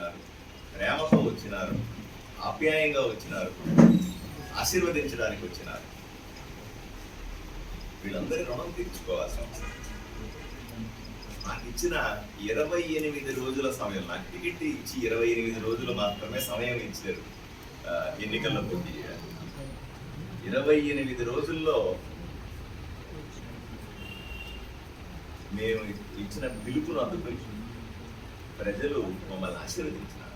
వచ్చినారు. ప్రేమతో వచ్చినారు. ఆప్యాయంగా వచ్చినారు. ఆశీర్వదించడానికి వచ్చినారు. వీళ్ళందరి రుణం తీర్చుకోవాల్సిన అవసరం. నాకు ఇచ్చిన ఇరవై ఎనిమిది రోజుల సమయం నాకు టికెట్ ఇచ్చి ఇరవై ఎనిమిది రోజులు మాత్రమే సమయం ఇచ్చారు ఎన్నికల్లో పోటీ చేయాలి. ఇరవై ఎనిమిది రోజుల్లో మేము ఇచ్చిన పిలుపును అందుకొని ప్రజలు మమ్మల్ని ఆశీర్వదించినారు.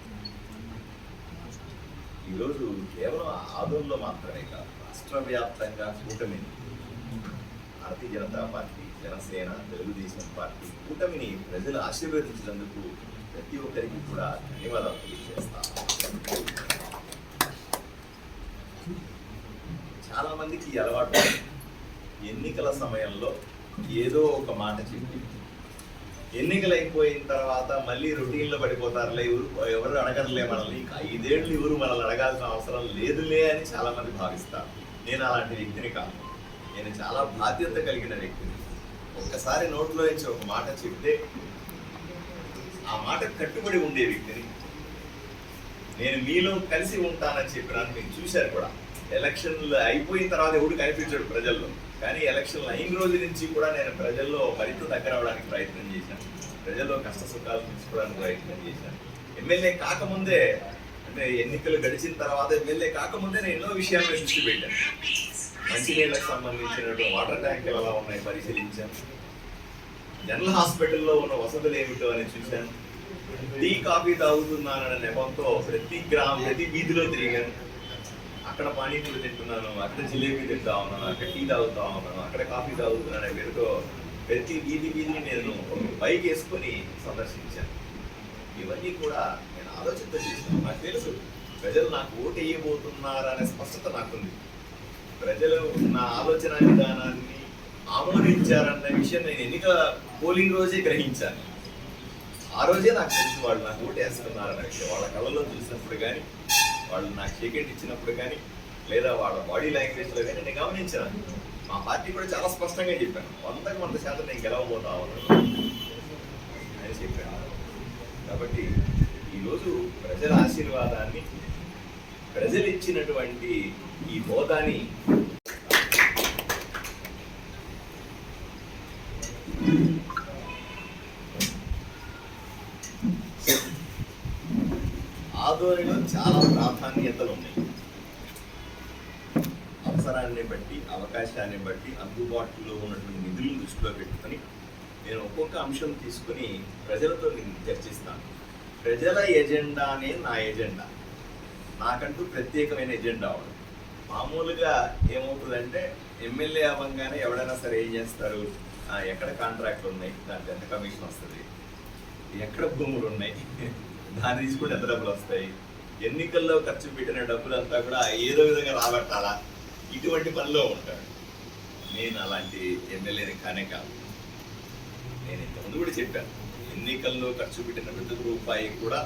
ఈరోజు కేవలం ఆదంలో మాత్రమే కాదు రాష్ట్ర వ్యాప్తంగా కూటమిని భారతీయ జనతా పార్టీ జనసేన తెలుగుదేశం పార్టీ కూటమిని ప్రజలు ఆశీర్వదించినందుకు ప్రతి ఒక్కరికి కూడా ధన్యవాదాలు తెలియజేస్తాను చాలా మందికి అలవాటు ఎన్నికల సమయంలో ఏదో ఒక మాట చెప్పి ఎన్నికలు అయిపోయిన తర్వాత మళ్ళీ రొటీన్లో పడిపోతారులే ఎవరు ఎవరు అడగరులే మనల్ని. ఐదేళ్ళు ఎవరు మనల్ని అడగాల్సిన అవసరం లేదులే అని చాలా మంది భావిస్తారు. నేను అలాంటి వ్యక్తిని కాదు. నేను చాలా బాధ్యత కలిగిన వ్యక్తిని. ఒక్కసారి నోట్లో నుంచి ఒక మాట చెప్తే ఆ మాట కట్టుబడి ఉండే వ్యక్తిని నేను మీలో కలిసి ఉంటానని చెప్పినాను. మీరు చూశారు కూడా. ఎలక్షన్లు అయిపోయిన తర్వాత ఎవడు కనిపించాడు ప్రజల్లో. కానీ ఎలక్షన్లు అయిన రోజు నుంచి కూడా నేను ప్రజల్లో మరింత దగ్గర అవడానికి ప్రయత్నం చేశాను. ప్రజల్లో కష్ట సుఖాలు తీసుకోవడానికి ప్రయత్నం చేశాను. ఎమ్మెల్యే కాకముందే అంటే ఎన్నికలు గడిచిన తర్వాత ఎమ్మెల్యే కాకముందే నేను ఎన్నో విషయాల మీద దృష్టి పెట్టాను మంచినీళ్ళకి సంబంధించినటువంటి వాటర్ ట్యాంకులు ఎలా ఉన్నాయి పరిశీలించాను. జనరల్ హాస్పిటల్లో ఉన్న వసతులు ఏమిటో అని చూశాను. టీ కాఫీ తాగుతున్నానన్న నెపంతో ప్రతి గ్రామం ప్రతి వీధిలో తిరిగాను. అక్కడ పానీపూరి తింటున్నాను అక్కడ జిలేబీ తింటా ఉన్నాను అక్కడ టీ తాగుతా ఉన్నాను అక్కడ కాఫీ తాగుతున్నాను పేరుతో ప్రతి వీధి వీధిని నేను బైక్ వేసుకొని సందర్శించాను. ఇవన్నీ కూడా నేను ఆలోచనతో చేశాను. నాకు తెలుసు ప్రజలు నాకు ఓటు వేయబోతున్నారనే స్పష్టత నాకుంది. ప్రజలు నా ఆలోచన విధానాన్ని ఆమోదించారన్న విషయం నేను ఎన్నికల పోలింగ్ రోజే గ్రహించాను. ఆ రోజే నాకు తెలిసి వాళ్ళు నాకు ఓటు వేస్తున్నారన్న విషయం. వాళ్ళ కళ్ళలో చూసినప్పుడు కానీ వాళ్ళు నాకు షేకెండ్ ఇచ్చినప్పుడు కానీ లేదా వాళ్ళ బాడీ లాంగ్వేజ్లో కానీ నేను గమనించాను. మా పార్టీ కూడా చాలా స్పష్టంగా చెప్పాను. వందకు వంద శాతం నేను గెలవబోతా అని చెప్పాను. కాబట్టి ఈరోజు ప్రజల ఆశీర్వాదాన్ని ప్రజలు ఇచ్చినటువంటి ఈ హోదాని ఆధ్వర్యంలో చాలా ప్రాధాన్యతలు ఉన్నాయి. అవసరాన్ని బట్టి అవకాశాన్ని బట్టి అందుబాటులో ఉన్నటువంటి నిధులను దృష్టిలో పెట్టుకొని నేను ఒక్కొక్క అంశం తీసుకొని ప్రజలతో నేను చర్చిస్తాను. ప్రజల ఎజెండానే నా ఎజెండా. నాకంటూ ప్రత్యేకమైన ఎజెండా అవ్వడం మామూలుగా ఏమవుతుందంటే ఎమ్మెల్యే అవ్వంగానే ఎవడైనా సరే ఏం చేస్తారు? ఎక్కడ కాంట్రాక్ట్లు ఉన్నాయి? దానికి ఎంత కమిషన్ వస్తుంది? ఎక్కడ భూములు ఉన్నాయి? దాన్ని తీసుకుంటే ఎంత డబ్బులు వస్తాయి? ఎన్నికల్లో ఖర్చు పెట్టిన డబ్బులంతా కూడా ఏదో విధంగా రాబట్టాలా? ఇటువంటి పనిలో ఉంటాడు. నేను అలాంటి ఎమ్మెల్యేని కానే కాదు. నేను ఇంతకుముందు కూడా చెప్పాను. ఎన్నికల్లో ఖర్చు పెట్టిన ప్రతి రూపాయి కూడా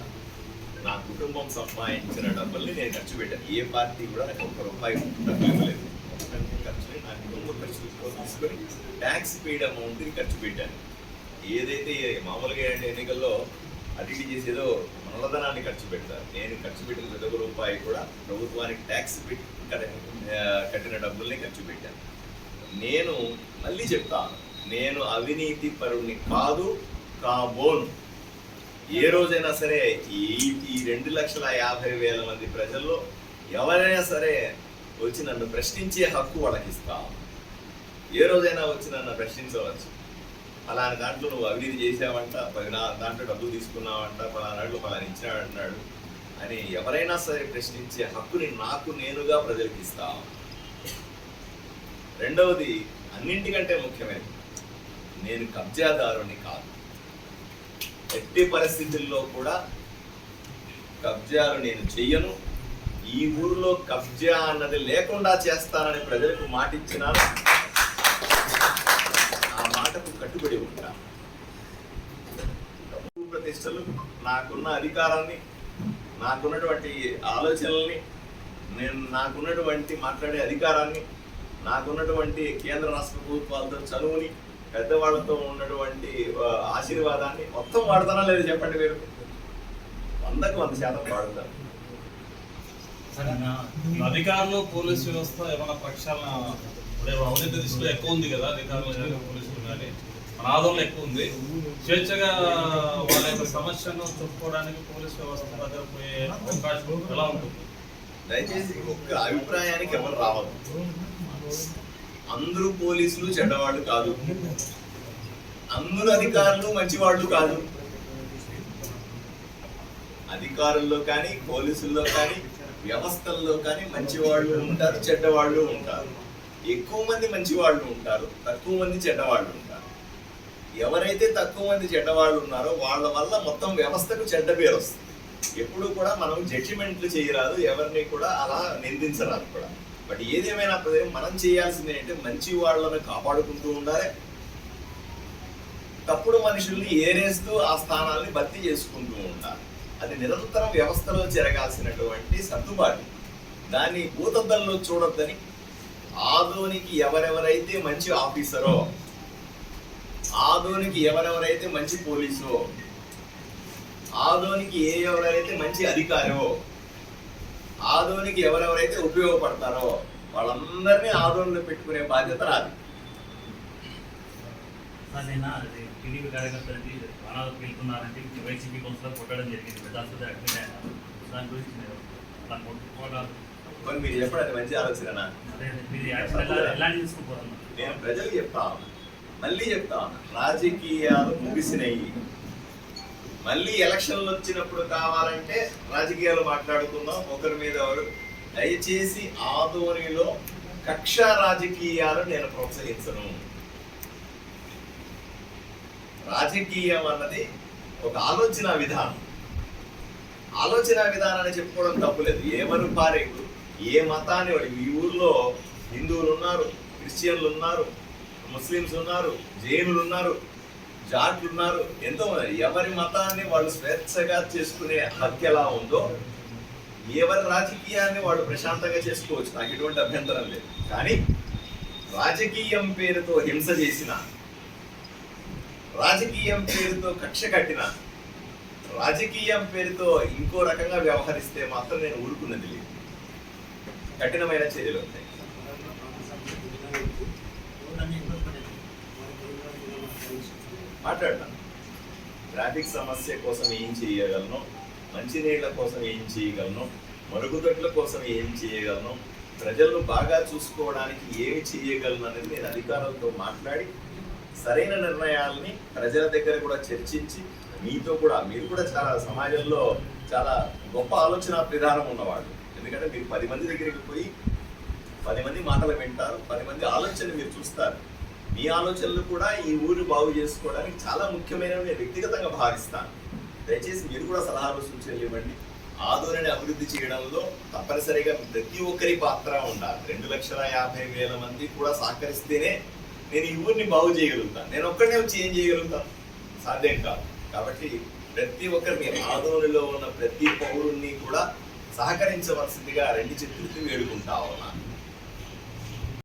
నా కుటుంబం సంపాదించిన డబ్బుల్ని నేను ఖర్చు పెట్టాను. ఏ పార్టీ కూడా నాకు ఒక్క రూపాయి డబ్బులు ఇవ్వలేదు. ఖర్చుని నా కుటుంబ ఖర్చు తీసుకొని ట్యాక్స్ పెయిడ్ అమౌంట్ని ఖర్చు పెట్టాను. ఏదైతే మామూలుగా ఎన్నికల్లో అటు చేసేదో మూలధనాన్ని ఖర్చు పెడతారు. నేను ఖర్చు పెట్టిన ప్రతి ఒక్క రూపాయి కూడా ప్రభుత్వానికి ట్యాక్స్ పెట్టి కట్టిన డబ్బుల్ని ఖర్చు పెట్టాను. నేను మళ్ళీ చెప్తాను. నేను అవినీతి పరుణ్ణి కాదు కాబోను. ఏ రోజైనా సరే ఈ ఈ రెండు లక్షల యాభై వేల మంది ప్రజల్లో ఎవరైనా సరే వచ్చి నన్ను ప్రశ్నించే హక్కు వాళ్ళకి ఇస్తాను ఏ రోజైనా వచ్చి నన్ను ప్రశ్నించవచ్చు. ఫలానా దాంట్లో నువ్వు అవినీతి చేసావంట పలానా దాంట్లో డబ్బులు తీసుకున్నావంట ఫలానా దాంట్లో ఫలానా ఇచ్చినాడంటున్నాడు అని ఎవరైనా సరే ప్రశ్నించే హక్కుని నాకు నేనుగా ప్రజలకు ఇస్తాను రెండవది అన్నింటికంటే ముఖ్యమైనది నేను కబ్జాదారుని కాదు. ఎట్టి పరిస్థితుల్లో కూడా కబ్జాలు నేను చెయ్యను. ఈ ఊరిలో కబ్జా అన్నది లేకుండా చేస్తానని ప్రజలకు మాట కట్టుబడి ఉంటా ప్రతిష్టలు నాకున్న అధికారాన్ని నాకున్నటువంటి ఆలోచనల్ని నేను నాకున్నటువంటి మాట్లాడే అధికారాన్ని నాకున్నటువంటి కేంద్ర రాష్ట్ర ప్రభుత్వాలతో చదువుని పెద్దవాళ్ళతో ఉన్నటువంటి ఆశీర్వాదాన్ని మొత్తం వాడతానా లేదు చెప్పండి మీరు? వందకు వంద శాతం వాడుతారు. అధికారులు పోలీస్ వ్యవస్థ ఏమైనా ప్రక్షాళన అవినీతి దృష్టిలో ఎక్కువ ఉంది కదా అధికారులు పోలీసులు కానీ? మన ఆదోళన ఎక్కువ ఉంది. స్వేచ్ఛగా వాళ్ళ యొక్క సమస్యను చెప్పుకోవడానికి పోలీస్ వ్యవస్థ దగ్గర పోయే అవకాశం ఎలా ఉంటుంది? దయచేసి ఒక్క అభిప్రాయానికి ఎవరు రావద్దు. అందరూ పోలీసులు చెడ్డవాళ్ళు కాదు. అందరూ అధికారులు మంచివాళ్ళు కాదు. అధికారుల్లో కానీ పోలీసుల్లో కానీ వ్యవస్థల్లో కానీ మంచివాళ్ళు ఉంటారు చెడ్డవాళ్ళు ఉంటారు. ఎక్కువ మంది మంచివాళ్ళు ఉంటారు తక్కువ మంది చెడ్డవాళ్ళు ఉంటారు. ఎవరైతే తక్కువ మంది చెడ్డవాళ్ళు ఉన్నారో వాళ్ళ వల్ల మొత్తం వ్యవస్థకు చెడ్డ పేరు వస్తుంది. ఎప్పుడు కూడా మనం జడ్జిమెంట్లు చేయరాదు ఎవరిని కూడా అలా నిందించరాదు కూడా. బట్ ఏదేమైనా మనం చేయాల్సింది ఏంటంటే మంచి వాళ్ళను కాపాడుకుంటూ ఉండాలి. తప్పుడు మనుషుల్ని ఏరేస్తూ ఆ స్థానాల్ని భర్తీ చేసుకుంటూ ఉండాలి. అది నిరంతరం వ్యవస్థలో జరగాల్సినటువంటి సర్దుబాటు. దాన్ని భూతద్దంలో చూడొద్దని ఆదోనికి ఎవరెవరైతే మంచి ఆఫీసరో ఆదోనికి ఎవరెవరైతే మంచి పోలీసో ఆదోనికి ఏ ఎవరైతే మంచి అధికారో ఆదోనికి ఎవరెవరైతే ఉపయోగపడతారో వాళ్ళందరినీ ఆదోనిలో పెట్టుకునే బాధ్యత రాదు టీడీపీ కార్యకర్తలకి ప్రాణాలకు వెళ్తున్నారంటే వైసీపీ కౌన్సిలర్ కొట్టడం జరిగింది. పెద్ద ఆసుపత్రి అడ్మిట్ దాని గురించి అలా కొట్టుకోవడాలు మరి చెప్పండి మంచి ఆలోచన నేను ప్రజలు చెప్తా మళ్ళీ చెప్తా రాజకీయాలు ముగిసినాయి. మళ్ళీ ఎలక్షన్లు వచ్చినప్పుడు కావాలంటే రాజకీయాలు మాట్లాడుకుందాం. ఒకరి మీద ఎవరు దయచేసి ఆధోనిలో కక్ష రాజకీయాలు నేను ప్రోత్సహించను. రాజకీయం అన్నది ఒక ఆలోచన విధానం. ఆలోచన విధానాన్ని చెప్పుకోవడం తప్పులేదు. ఎవరు పారేకుడు ఏ మతాన్ని వాడు ఈ ఊర్లో హిందువులు ఉన్నారు క్రిస్టియన్లు ఉన్నారు ముస్లిమ్స్ ఉన్నారు జైనులు ఉన్నారు జాట్లు ఉన్నారు ఎంతో ఎవరి మతాన్ని వాళ్ళు స్వేచ్ఛగా చేసుకునే హక్కు ఎలా ఉందో ఎవరి రాజకీయాన్ని వాళ్ళు ప్రశాంతంగా చేసుకోవచ్చు. నాకు ఎటువంటి అభ్యంతరం లేదు. కానీ రాజకీయం పేరుతో హింస చేసిన రాజకీయం పేరుతో కక్ష కట్టిన రాజకీయం పేరుతో ఇంకో రకంగా వ్యవహరిస్తే మాత్రం నేను ఊరుకున్నది లేదు. కఠినమైన చర్యలు ఉంటాయి. మాట్లాడతాను ట్రాఫిక్ సమస్య కోసం ఏం చేయగలను? మంచినీళ్ళ కోసం ఏం చేయగలను? మరుగుదొడ్ల కోసం ఏం చేయగలను? ప్రజలను బాగా చూసుకోవడానికి ఏమి చేయగలను అనేది నేను అధికారులతో మాట్లాడి సరైన నిర్ణయాల్ని ప్రజల దగ్గర కూడా చర్చించి మీతో కూడా మీరు కూడా చాలా సమాజంలో చాలా గొప్ప ఆలోచన విధానం ఉన్నవాళ్ళు. ఎందుకంటే మీరు పది మంది దగ్గరికి పోయి పది మంది మాటలు వింటారు పది మంది ఆలోచనలు మీరు చూస్తారు. మీ ఆలోచనలు కూడా ఈ ఊరు బాగు చేసుకోవడానికి చాలా ముఖ్యమైనవి నేను వ్యక్తిగతంగా భావిస్తాను. దయచేసి మీరు కూడా సలహాలు సూచనలు ఇవ్వండి. ఆదోళనని అభివృద్ధి చేయడంలో తప్పనిసరిగా ప్రతి ఒక్కరి పాత్ర ఉండాలి. రెండు లక్షల యాభై వేల మంది కూడా సహకరిస్తేనే నేను ఈ ఊరిని బాగు చేయగలుగుతాను. నేను ఒక్కడినే వచ్చి ఏం చేయగలుగుతాను? సాధ్యం కాదు. కాబట్టి ప్రతి ఒక్కరిని ఆదోళనలో ఉన్న ప్రతి పౌరుణ్ణి కూడా సహకరించవలసిందిగా రెండు చేతులెత్తి వేడుకుంటా ఉన్నాను.